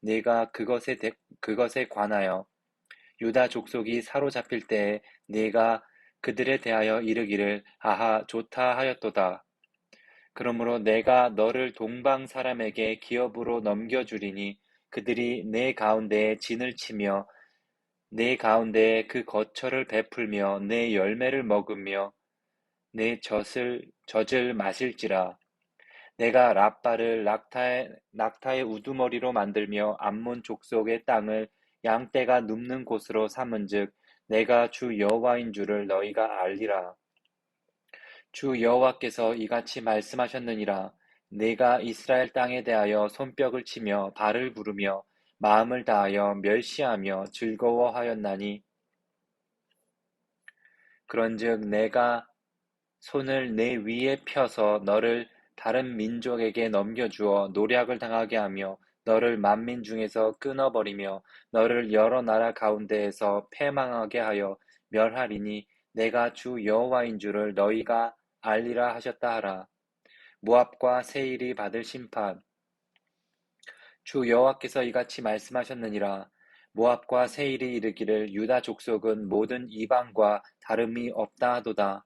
내가 그것에, 대, 그것에 관하여 유다 족속이 사로잡힐 때에 네가 그들에 대하여 이르기를 아하 좋다 하였도다. 그러므로 내가 너를 동방 사람에게 기업으로 넘겨주리니 그들이 내 가운데에 진을 치며 내 가운데에 그 거처를 베풀며 내 열매를 먹으며 내 젖을 젖을 마실지라 내가 랍바를 낙타의, 낙타의 우두머리로 만들며 암몬 족속의 땅을 양떼가 눕는 곳으로 삼은즉 내가 주 여호와인 줄을 너희가 알리라. 주 여호와께서 이같이 말씀하셨느니라. 내가 이스라엘 땅에 대하여 손뼉을 치며 발을 부르며 마음을 다하여 멸시하며 즐거워하였나니 그런즉 내가 손을 내 위에 펴서 너를 다른 민족에게 넘겨주어 노략을 당하게 하며 너를 만민 중에서 끊어버리며 너를 여러 나라 가운데에서 패망하게 하여 멸하리니 내가 주 여호와인 줄을 너희가 알리라 하셨다 하라. 모압과 세일이 받을 심판. 주 여호와께서 이같이 말씀하셨느니라. 모압과 세일이 이르기를 유다 족속은 모든 이방과 다름이 없다 하도다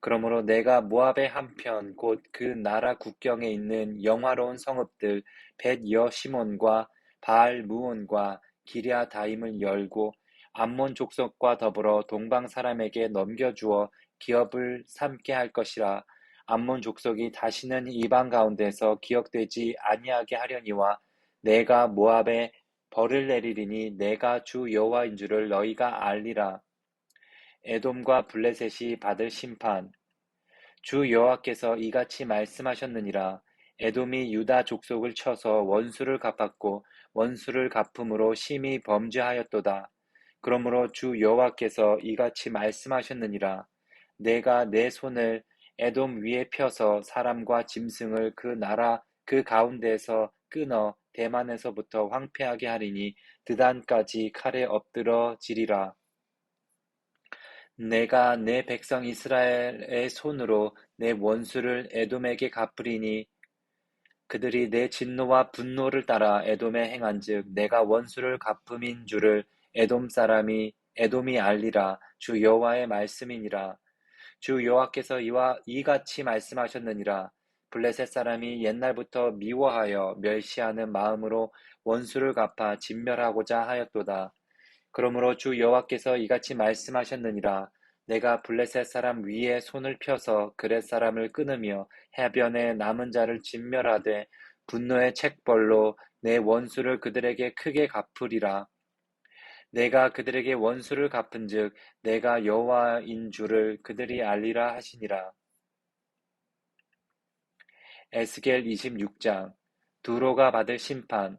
그러므로 내가 모압의 한편 곧 그 나라 국경에 있는 영화로운 성읍들 벳 여 시몬과 바알 무온과 기랴 다임을 열고 암몬 족속과 더불어 동방 사람에게 넘겨주어 기업을 삼게 할 것이라. 암몬 족속이 다시는 이방 가운데서 기억되지 아니하게 하려니와 내가 모압에 벌을 내리리니 내가 주 여호와인 줄을 너희가 알리라 에돔과 블레셋이 받을 심판. 주 여호와께서 이같이 말씀하셨느니라. 에돔이 유다 족속을 쳐서 원수를 갚았고 원수를 갚음으로 심히 범죄하였도다. 그러므로 주 여호와께서 이같이 말씀하셨느니라. 내가 내 손을 에돔 위에 펴서 사람과 짐승을 그 나라 그 가운데에서 끊어 대만에서부터 황폐하게 하리니 드단까지 칼에 엎드러지리라 내가 내 백성 이스라엘의 손으로 내 원수를 에돔에게 갚으리니 그들이 내 진노와 분노를 따라 에돔에 행한즉 내가 원수를 갚음인 줄을 에돔 사람이 에돔이 알리라. 주 여호와의 말씀이니라. 주 여호와께서 이와 이같이 말씀하셨느니라. 블레셋 사람이 옛날부터 미워하여 멸시하는 마음으로 원수를 갚아 진멸하고자 하였도다 그러므로 주 여호와께서 이같이 말씀하셨느니라. 내가 블레셋 사람 위에 손을 펴서 그렛 사람을 끊으며 해변에 남은 자를 진멸하되 분노의 책벌로 내 원수를 그들에게 크게 갚으리라. 내가 그들에게 원수를 갚은즉 내가 여호와인 줄을 그들이 알리라 하시니라. 에스겔 26장. 두로가 받을 심판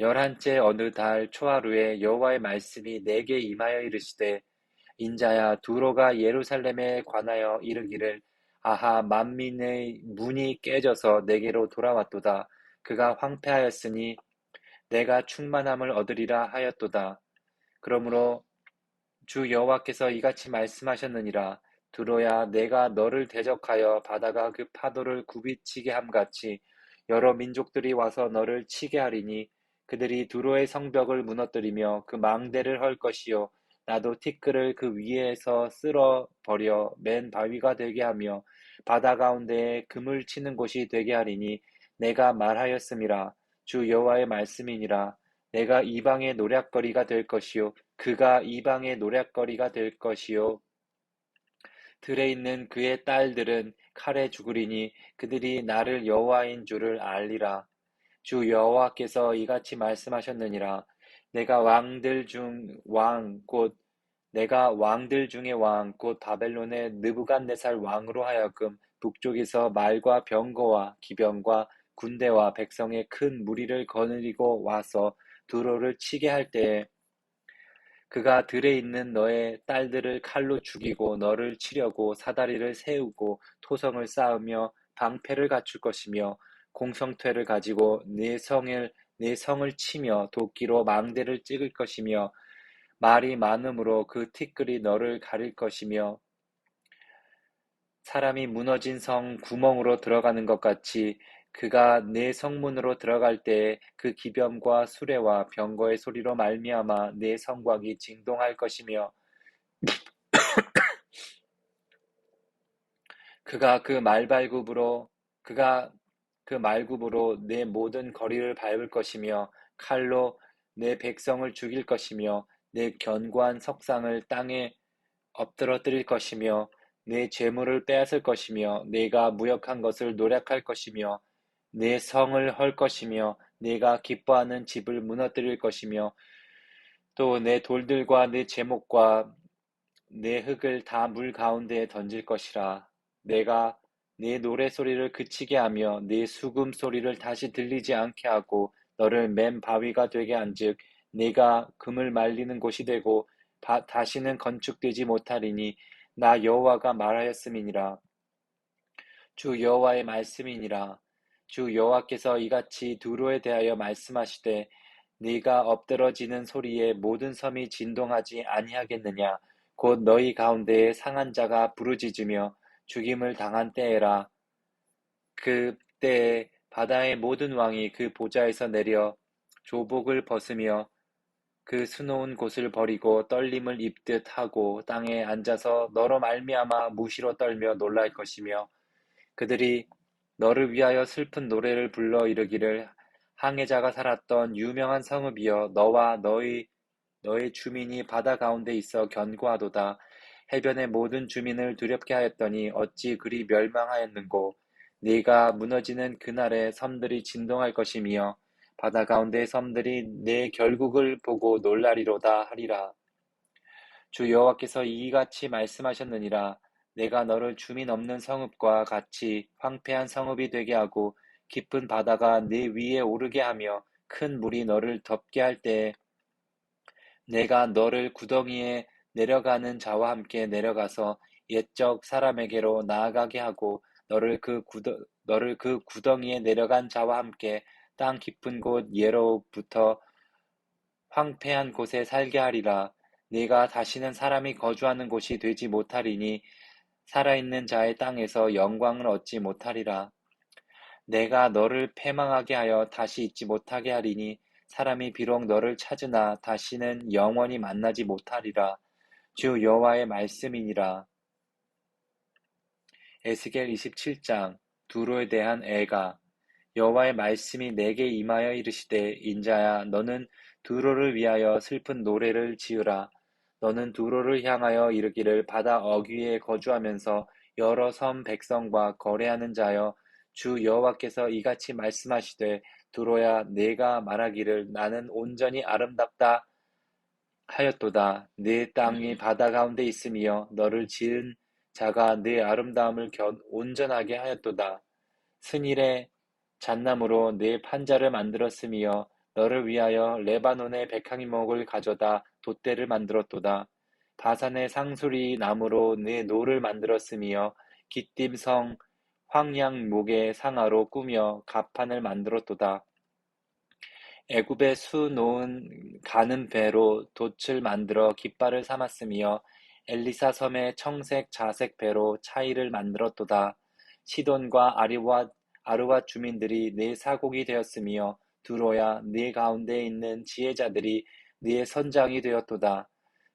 열한째 어느 달 초하루에 여호와의 말씀이 내게 임하여 이르시되 인자야 두로가 예루살렘에 관하여 이르기를 아하 만민의 문이 깨져서 내게로 돌아왔도다. 그가 황폐하였으니 내가 충만함을 얻으리라 하였도다. 그러므로 주 여호와께서 이같이 말씀하셨느니라. 두로야 내가 너를 대적하여 바다가 그 파도를 굽이치게 함같이 여러 민족들이 와서 너를 치게 하리니 그들이 두로의 성벽을 무너뜨리며 그 망대를 헐 것이요. 나도 티끌을 그 위에서 쓸어 버려 맨 바위가 되게 하며 바다 가운데에 금을 치는 곳이 되게 하리니 내가 말하였음이라. 주 여호와의 말씀이니라. 내가 이방의 노략거리가 될 것이요. 그가 이방의 노략거리가 될 것이요. 들에 있는 그의 딸들은 칼에 죽으리니 그들이 나를 여호와인 줄을 알리라 주 여호와께서 이같이 말씀하셨느니라. 내가 왕들 중 왕 곧 내가 왕들 중의 왕 곧 바벨론의 느부갓네살 왕으로 하여금 북쪽에서 말과 병거와 기병과 군대와 백성의 큰 무리를 거느리고 와서 두로를 치게 할 때에 그가 들에 있는 너의 딸들을 칼로 죽이고 너를 치려고 사다리를 세우고 토성을 쌓으며 방패를 갖출 것이며 공성퇴를 가지고 네 성을 네 성을 치며 도끼로 망대를 찍을 것이며 말이 많음으로 그 티끌이 너를 가릴 것이며 사람이 무너진 성 구멍으로 들어가는 것 같이 그가 내 성문으로 들어갈 때에 그 기병과 수레와 병거의 소리로 말미암아 내 성곽이 진동할 것이며 그가 그 말발굽으로 그가 그 말굽으로 내 모든 거리를 밟을 것이며 칼로 내 백성을 죽일 것이며 내 견고한 석상을 땅에 엎드러뜨릴 것이며 내 재물을 빼앗을 것이며 내가 무역한 것을 노력할 것이며 내 성을 헐 것이며 내가 기뻐하는 집을 무너뜨릴 것이며 또 내 돌들과 내 제목과 내 흙을 다 물 가운데에 던질 것이라. 내가 네 노래소리를 그치게 하며 네 수금 소리를 다시 들리지 않게 하고 너를 맨 바위가 되게 한즉 네가 금을 말리는 곳이 되고 바, 다시는 건축되지 못하리니 나 여호와가 말하였음이니라. 주 여호와의 말씀이니라. 주 여호와께서 이같이 두로에 대하여 말씀하시되 네가 엎드러지는 소리에 모든 섬이 진동하지 아니하겠느냐? 곧 너희 가운데에 상한 자가 부르짖으며 죽임을 당한 때에라. 그 때에 바다의 모든 왕이 그 보좌에서 내려 조복을 벗으며 그 수놓은 곳을 버리고 떨림을 입듯 하고 땅에 앉아서 너로 말미암아 무시로 떨며 놀랄 것이며 그들이 너를 위하여 슬픈 노래를 불러 이르기를 항해자가 살았던 유명한 성읍이여 너와 너희 너의 주민이 바다 가운데 있어 견고하도다 해변의 모든 주민을 두렵게 하였더니 어찌 그리 멸망하였는고 네가 무너지는 그날에 섬들이 진동할 것이며 바다 가운데 섬들이 내 결국을 보고 놀라리로다 하리라. 주 여호와께서 이같이 말씀하셨느니라 내가 너를 주민 없는 성읍과 같이 황폐한 성읍이 되게 하고 깊은 바다가 네 위에 오르게 하며 큰 물이 너를 덮게 할 때에 내가 너를 구덩이에 내려가는 자와 함께 내려가서 옛적 사람에게로 나아가게 하고 너를 그 구덩 너를 그 구덩이에 내려간 자와 함께 땅 깊은 곳 예로부터 황폐한 곳에 살게 하리라. 네가 다시는 사람이 거주하는 곳이 되지 못하리니 살아있는 자의 땅에서 영광을 얻지 못하리라. 내가 너를 패망하게 하여 다시 잊지 못하게 하리니 사람이 비록 너를 찾으나 다시는 영원히 만나지 못하리라. 주 여호와의 말씀이니라. 에스겔 27장 두로에 대한 애가 여호와의 말씀이 내게 임하여 이르시되 인자야 너는 두로를 위하여 슬픈 노래를 지으라 너는 두로를 향하여 이르기를 바다 어귀에 거주하면서 여러 섬 백성과 거래하는 자여 주 여호와께서 이같이 말씀하시되 두로야 내가 말하기를 나는 온전히 아름답다 하였도다. 네 땅이 바다 가운데 있으며 너를 지은 자가 네 아름다움을 온전하게 하였도다. 스닐의 잣나무로 네 판자를 만들었으며 너를 위하여 레바논의 백향목을 가져다 돛대를 만들었도다. 바산의 상수리 나무로 네 노를 만들었으며 기띔성 황양목의 상아로 꾸며 가판을 만들었도다. 애굽의 수 놓은 가는 배로 돛을 만들어 깃발을 삼았으며 엘리사 섬의 청색 자색 배로 차이를 만들었도다. 시돈과 아리와 아르와 주민들이 네 사곡이 되었으며 두로야 네 가운데 있는 지혜자들이 네 선장이 되었도다.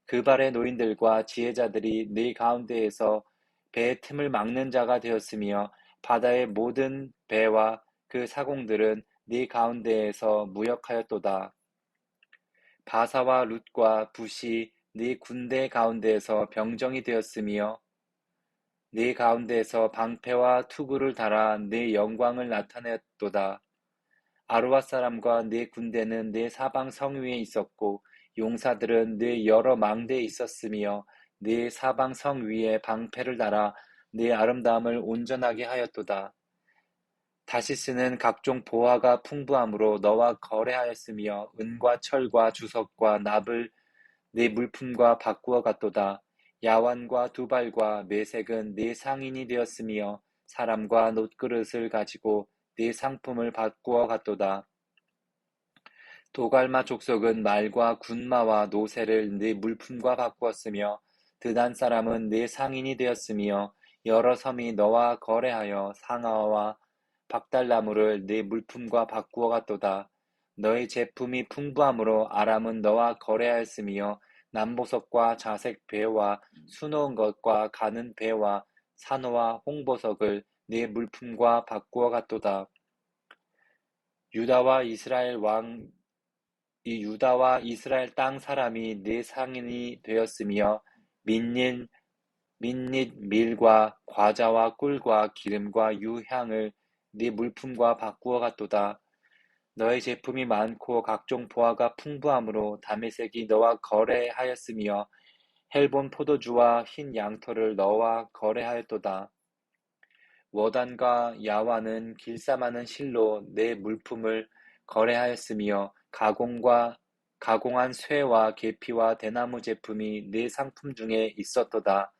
그 발의 노인들과 지혜자들이 네 가운데에서 배의 틈을 막는 자가 되었으며 바다의 모든 배와 그 사공들은 네 가운데에서 무역하였도다. 바사와 룻과 붓이 네 군대 가운데에서 병정이 되었으며 네 가운데에서 방패와 투구를 달아 네 영광을 나타냈도다. 아루와 사람과 네 군대는 네 사방 성 위에 있었고 용사들은 네 여러 망대에 있었으며 네 사방 성 위에 방패를 달아 네 아름다움을 온전하게 하였도다. 다시스는 각종 보화가 풍부함으로 너와 거래하였으며 은과 철과 주석과 납을 네 물품과 바꾸어 갔도다. 야완과 두발과 메색은 네 상인이 되었으며 사람과 놋그릇을 가지고 네 상품을 바꾸어 갔도다. 도갈마 족속은 말과 군마와 노새를 네 물품과 바꾸었으며 드단 사람은 네 상인이 되었으며 여러 섬이 너와 거래하여 상아와 박달나무를 네 물품과 바꾸어 갔도다. 너의 제품이 풍부함으로 아람은 너와 거래하였으며 남보석과 자색 배와 수놓은 것과 가는 배와 산호와 홍보석을 네 물품과 바꾸어 갔도다. 유다와 이스라엘 왕, 이 유다와 이스라엘 땅 사람이 네 상인이 되었으며 민닛 밀과 과자와 꿀과 기름과 유향을 네 물품과 바꾸어 갔도다. 너의 제품이 많고 각종 보화가 풍부함으로 다메섹이 너와 거래하였으며 헬본 포도주와 흰 양털을 너와 거래하였도다. 워단과 야와는 길쌈하는 실로 내 물품을 거래하였으며 가공과 가공한 쇠와 계피와 대나무 제품이 네 상품 중에 있었도다.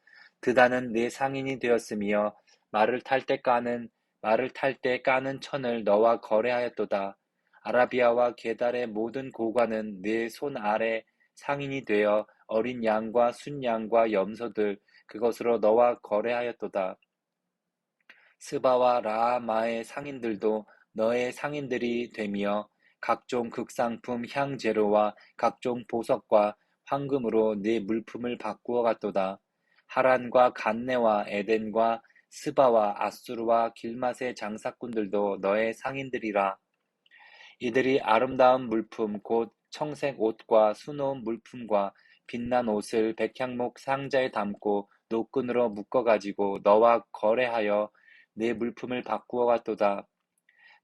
드다는 네 상인이 되었으며 말을 탈 때 까는 말을 탈 때 까는 천을 너와 거래하였도다. 아라비아와 게달의 모든 고관은 네 손 아래 상인이 되어 어린 양과 순양과 염소들 그것으로 너와 거래하였도다. 스바와 라마의 상인들도 너의 상인들이 되며 각종 극상품 향재료와 각종 보석과 황금으로 네 물품을 바꾸어 갔도다. 하란과 간네와 에덴과 스바와 아수르와 길맛의 장사꾼들도 너의 상인들이라. 이들이 아름다운 물품 곧 청색 옷과 수놓은 물품과 빛난 옷을 백향목 상자에 담고 노끈으로 묶어 가지고 너와 거래하여 네 물품을 바꾸어 갔도다.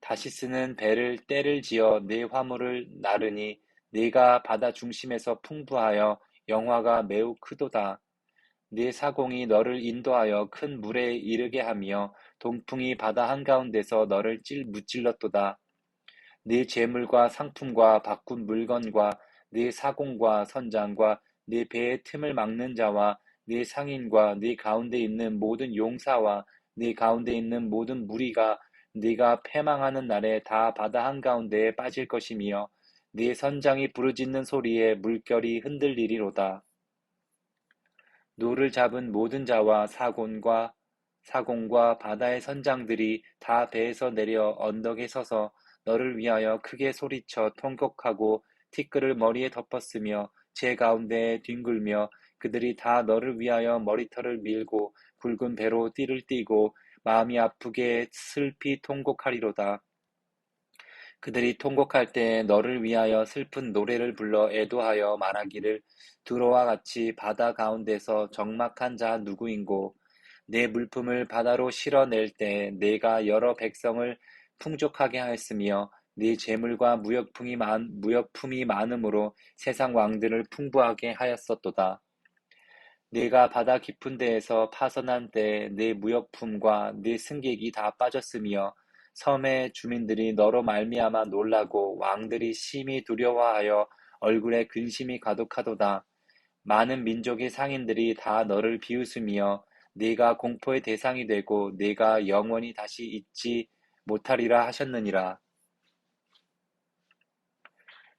다시 쓰는 배를 때를 지어 네 화물을 나르니 네가 바다 중심에서 풍부하여 영화가 매우 크도다. 네 사공이 너를 인도하여 큰 물에 이르게 하며 동풍이 바다 한가운데서 너를 찔 무찔렀도다. 네 재물과 상품과 바꾼 물건과 네 사공과 선장과 네 배의 틈을 막는 자와 네 상인과 네 가운데 있는 모든 용사와 네 가운데 있는 모든 무리가 네가 패망하는 날에 다 바다 한가운데에 빠질 것이며 네 선장이 부르짖는 소리에 물결이 흔들리리로다. 노를 잡은 모든 자와 사곤과 사공과 바다의 선장들이 다 배에서 내려 언덕에 서서 너를 위하여 크게 소리쳐 통곡하고 티끌을 머리에 덮었으며 제 가운데에 뒹굴며 그들이 다 너를 위하여 머리털을 밀고 굵은 배로 띠를 띠고 마음이 아프게 슬피 통곡하리로다. 그들이 통곡할 때에 너를 위하여 슬픈 노래를 불러 애도하여 말하기를 두로와 같이 바다 가운데서 적막한 자 누구인고 내 물품을 바다로 실어낼 때 내가 여러 백성을 풍족하게 하였으며 네 재물과 무역품이, 많, 무역품이 많음으로 세상 왕들을 풍부하게 하였었도다. 네가 바다 깊은 데에서 파선한 네 무역품과 네 승객이 다 빠졌으며 섬의 주민들이 너로 말미암아 놀라고 왕들이 심히 두려워하여 얼굴에 근심이 가득하도다. 많은 민족의 상인들이 다 너를 비웃으며 네가 공포의 대상이 되고 네가 영원히 다시 잊지 못하리라 하셨느니라.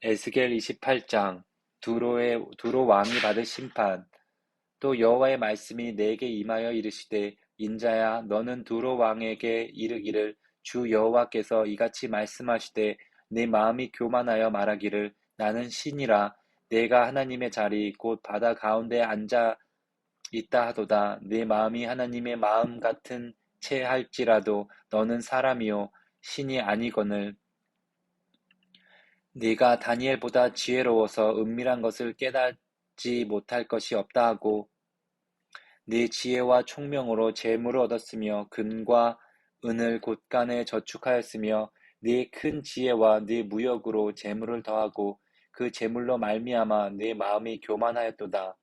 에스겔 28장 두로의 두로 왕이 받을 심판 또 여호와의 말씀이 내게 임하여 이르시되 인자야 너는 두로 왕에게 이르기를 주 여호와께서 이같이 말씀하시되 내 마음이 교만하여 말하기를 나는 신이라. 내가 하나님의 자리 곧 바다 가운데 앉아 있다 하도다. 내 마음이 하나님의 마음 같은 채 할지라도 너는 사람이요 신이 아니거늘. 네가 다니엘보다 지혜로워서 은밀한 것을 깨닫지 못할 것이 없다 하고 네 지혜와 총명으로 재물을 얻었으며 금과 은을 곳간에 저축하였으며 네 큰 지혜와 네 무역으로 재물을 더하고 그 재물로 말미암아 네 마음이 교만하였도다.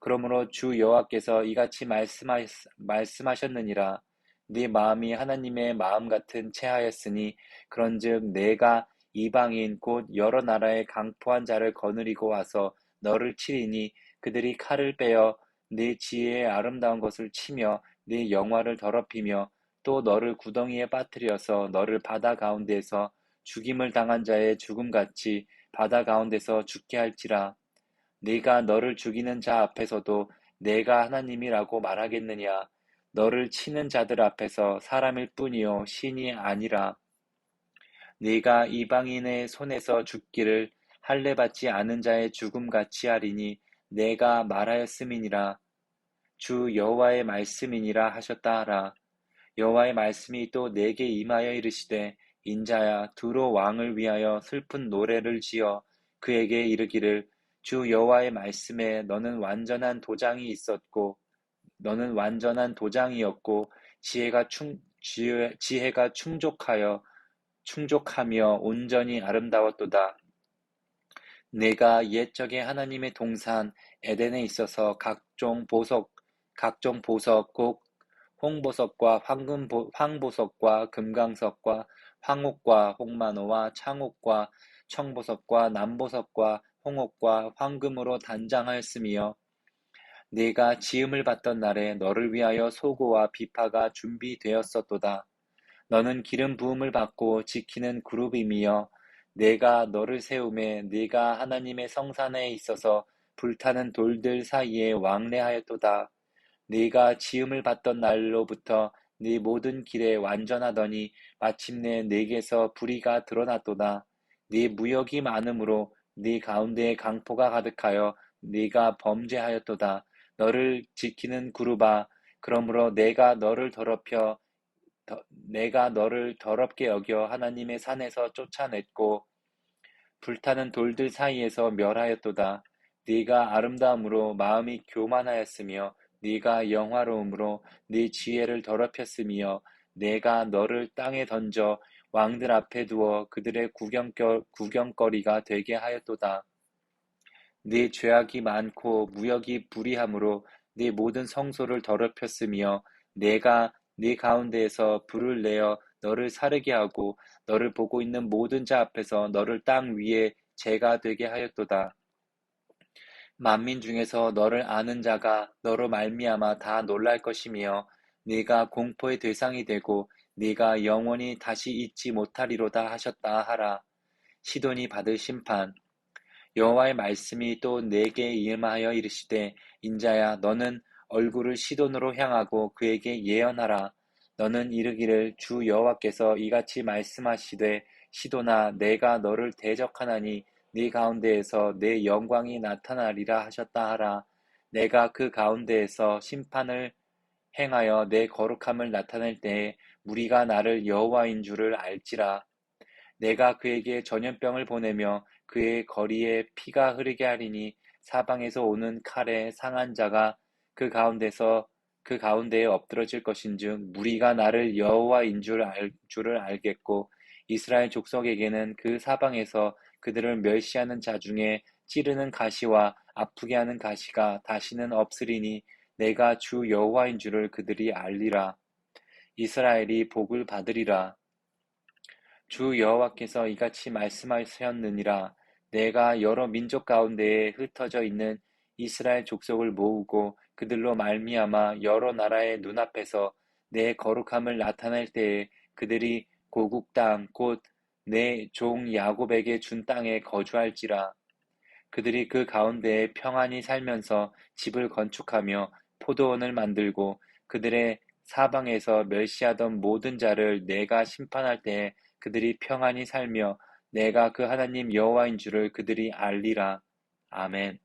그러므로 주 여호와께서 이같이 말씀하, 말씀하셨느니라 네 마음이 하나님의 마음 같은 체하였으니 그런즉 내가 이방인 곧 여러 나라의 강포한 자를 거느리고 와서 너를 치리니 그들이 칼을 빼어 네 지혜의 아름다운 것을 치며 네 영화를 더럽히며 또 너를 구덩이에 빠뜨려서 너를 바다 가운데에서 죽임을 당한 자의 죽음같이 바다 가운데서 죽게 할지라. 네가 너를 죽이는 자 앞에서도 내가 하나님이라고 말하겠느냐? 너를 치는 자들 앞에서 사람일 뿐이요 신이 아니라. 네가 이방인의 손에서 죽기를 할례 받지 않은 자의 죽음 같이 하리니 내가 말하였음이니라. 주 여호와의 말씀이니라 하셨다 하라 여호와의 말씀이 또 내게 임하여 이르시되 인자야 두로 왕을 위하여 슬픈 노래를 지어 그에게 이르기를 주 여호와의 말씀에 너는 완전한 도장이 있었고 너는 완전한 도장이었고 지혜가 충 지혜, 지혜가 충족하여 충족하며 온전히 아름다웠도다. 내가 옛적에 하나님의 동산 에덴에 있어서 각종 보석 각종 보석 곧 홍보석과 황금 황보석과 금강석과 황옥과 홍만호와 창옥과 청보석과 남보석과 홍옥과 황금으로 단장하였으며 네가 지음을 받던 날에 너를 위하여 소고와 비파가 준비되었었도다. 너는 기름 부음을 받고 지키는 그룹이며 내가 너를 세움에 네가 하나님의 성산에 있어서 불타는 돌들 사이에 왕래하였도다. 네가 지음을 받던 날로부터 네 모든 길에 완전하더니 마침내 내게서 불의가 드러났도다. 네 무역이 많으므로 네 가운데에 강포가 가득하여 네가 범죄하였도다. 너를 지키는 그룹아 그러므로 내가 너를 더럽혀 내가 너를 더럽게 여겨 하나님의 산에서 쫓아냈고 불타는 돌들 사이에서 멸하였도다. 네가 아름다움으로 마음이 교만하였으며 네가 영화로움으로 네 지혜를 더럽혔으며 내가 너를 땅에 던져 왕들 앞에 두어 그들의 구경거리가 되게 하였도다. 네 죄악이 많고 무역이 불의함으로 네 모든 성소를 더럽혔으며 내가 네 가운데에서 불을 내어 너를 사르게 하고 너를 보고 있는 모든 자 앞에서 너를 땅 위에 재가 되게 하였도다. 만민 중에서 너를 아는 자가 너로 말미암아 다 놀랄 것이며 네가 공포의 대상이 되고 네가 영원히 다시 잊지 못하리로다 하셨다 하라. 시돈이 받을 심판 여호와의 말씀이 또 내게 임하여 이르시되 인자야 너는 얼굴을 시돈으로 향하고 그에게 예언하라 너는 이르기를 주 여호와께서 이같이 말씀하시되 시돈아 내가 너를 대적하나니 네 가운데에서 내 영광이 나타나리라 하셨다 하라. 내가 그 가운데에서 심판을 행하여 내 거룩함을 나타낼 때에 무리가 나를 여호와인 줄을 알지라. 내가 그에게 전염병을 보내며 그의 거리에 피가 흐르게 하리니 사방에서 오는 칼에 상한 자가 그 가운데서 그 가운데에 엎드러질 것인즉 무리가 나를 여호와인 줄 알, 줄을 알겠고 이스라엘 족속에게는 그 사방에서 그들을 멸시하는 자 중에 찌르는 가시와 아프게 하는 가시가 다시는 없으리니 내가 주 여호와인 줄을 그들이 알리라. 이스라엘이 복을 받으리라. 주 여호와께서 이같이 말씀하셨느니라 내가 여러 민족 가운데에 흩어져 있는 이스라엘 족속을 모으고 그들로 말미암아 여러 나라의 눈앞에서 내 거룩함을 나타낼 때에 그들이 고국 땅 곧 내 종 야곱에게 준 땅에 거주할지라 그들이 그 가운데에 평안히 살면서 집을 건축하며 포도원을 만들고 그들의 사방에서 멸시하던 모든 자를 내가 심판할 때에 그들이 평안히 살며 내가 그 하나님 여호와인 줄을 그들이 알리라. 아멘.